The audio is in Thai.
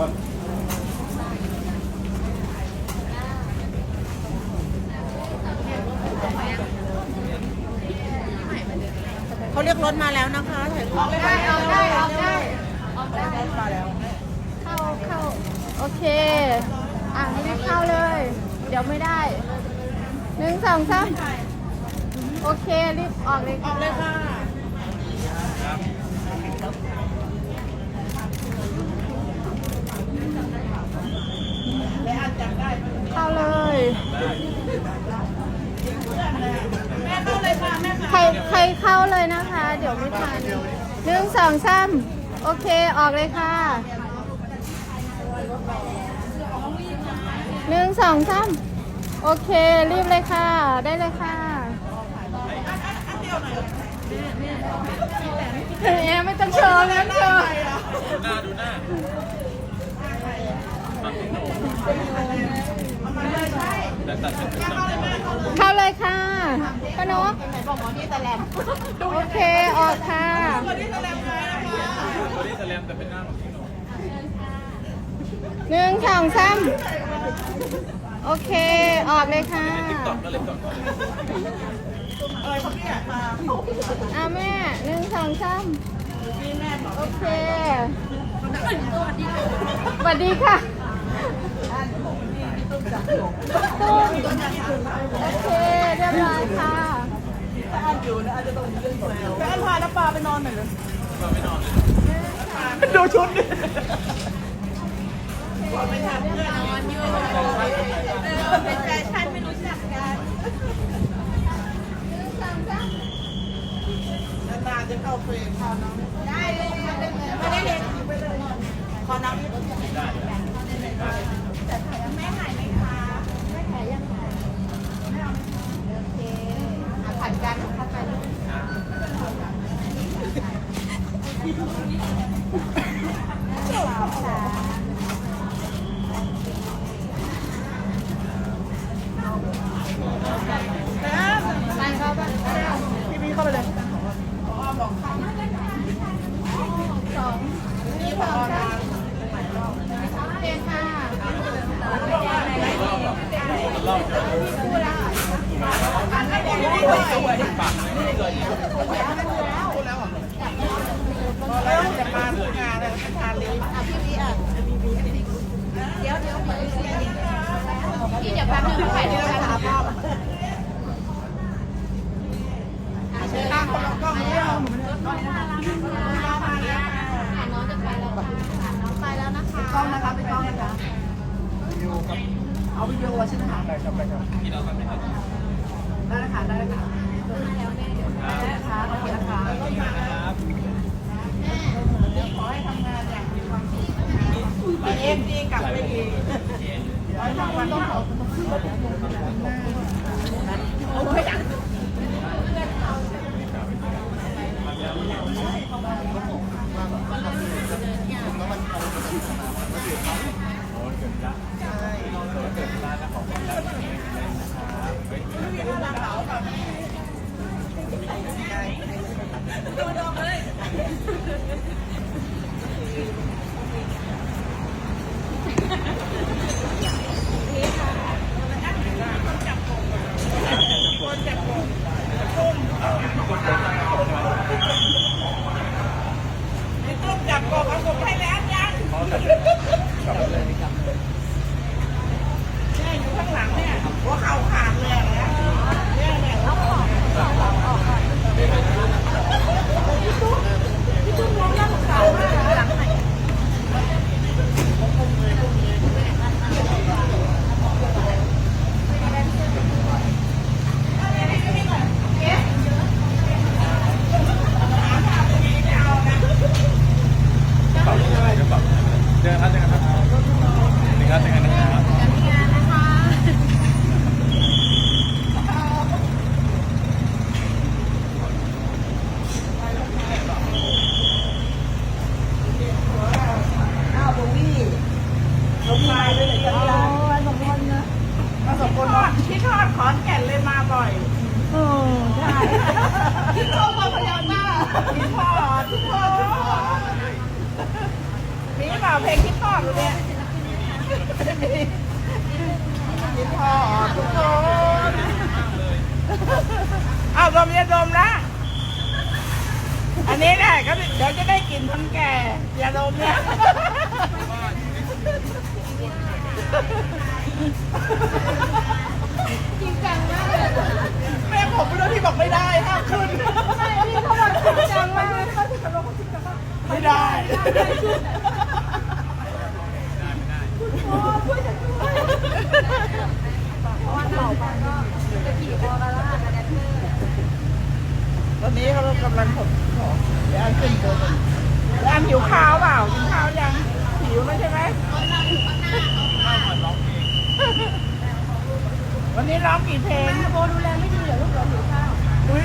เขาเรียกรถมาแล้วนะคะถ่ายรูปได้ออกได้ออกได้ออกได้รถมาแล้ว เข้าเข้าโอเค อะรีบเข้าเลย เดี๋ยวไม่ได้หนึ่งสองสามโอเค รีบออกเลยออกเลยค่ะ เข้าเลย แม่เข้าเลยค่ะแม่ ใครใครเข้าเลย นะคะเดี๋ยวไม่ทันหนึ่งสองสามโอเคออกเลยค่ะหนึ่งสองสามโอเค รีบเลยค่ะ ได้เลยค่ะเอ๊ะไม่ต้องโชว์ไม่ต้องโชว์ดูหน้าดูหน้า แต่ตัดเป็นชุดหนังเข้าเลยค่ะป้านกโอเคออกค่ะ บอดี้สแลมแต่เป็นหน้าของพี่หนุ่มหนึ่งสองสามโอเค ออกเลยค่ะติ๊กต็อกก็เลยก่อนอะไรเขาพี่อยากมาอะแม่หนึ่งสองสามพี่แม่บอกโอเคสวัสดีค่ะ ตุ้มโอเคเรียบร้อยค่ะถ้าอันอยู่นะอาจจะต้องเรื่องแล้วแม่อันพาน้ำปลาไปนอนหน่อยเลยมาไม่นอนดูชุดดิเป็นแฟชั่นไม่รู้จักกันนานจะเข้าเฟรมพอน้องได้เลยค่ได้เลยไม่ได้เห็นพอน้องแม่หายไหมคะแม่หายยังไงไม่เอาโอเค อนกันเข้าไปเลยไป พอแล้วจะมาทุกงานเลยทานเลยอะพี่วีอะเดี๋ยวเดี๋ยวพี่เดี๋ยวแป๊บนึงถ่ายดี๋ยวถ่ายภาพอะเชิญค่ะคนละกล้องเดียวน้องจะไปแล้วน้องไปแล้วนะคะกล้องนะคะเป็นกล้องนะคะเอาวิดีโอใช่ไหมคะได้ครับได้ครับ พี่น้องกันไหมครับได้ค่ะได้ค่ะได้นะคะโอเคนะคะครับขอให้ทำงานอย่างมีความสุขนะคะเอ็นดีกลับไปดีร้อยทางวันต้องขาต้องขึ้นรถโอ้ยโอ้เกิดละใช่ dengan hati dengan dengan เพลงคิดทอดอยู่เนี่ยคิดทอดทุกคนเอาดมยาดมนะ อันนี้แหละก็เดี๋ยวจะได้กลิ่นคนแก่ยาดมเนี่ยจริงจังมากเลยแม่ผมไม่รู้ที่บอกไม่ได้ห้ามขึ้นไม่พี่เขาบอกจริงจังมากเลยเขาถึงกับลงจริงจังมากไม่ได้ โอ้ช่วยฉันด้วยเพราะว่าเราไปก็จะขี่คอมาล่ากับแดนเซอร์ ตอนนี้เขากำลัง ผมของเดี๋ยวอันขึ้นบนแล้วอันหิวข้าวเปล่ากินข้าวยังหิวแล้วใช่ไหมวันนี้ร้องกี่เพลงโบดูแลไม่ดีเหรอลูกเราหิวข้าวอุ้ย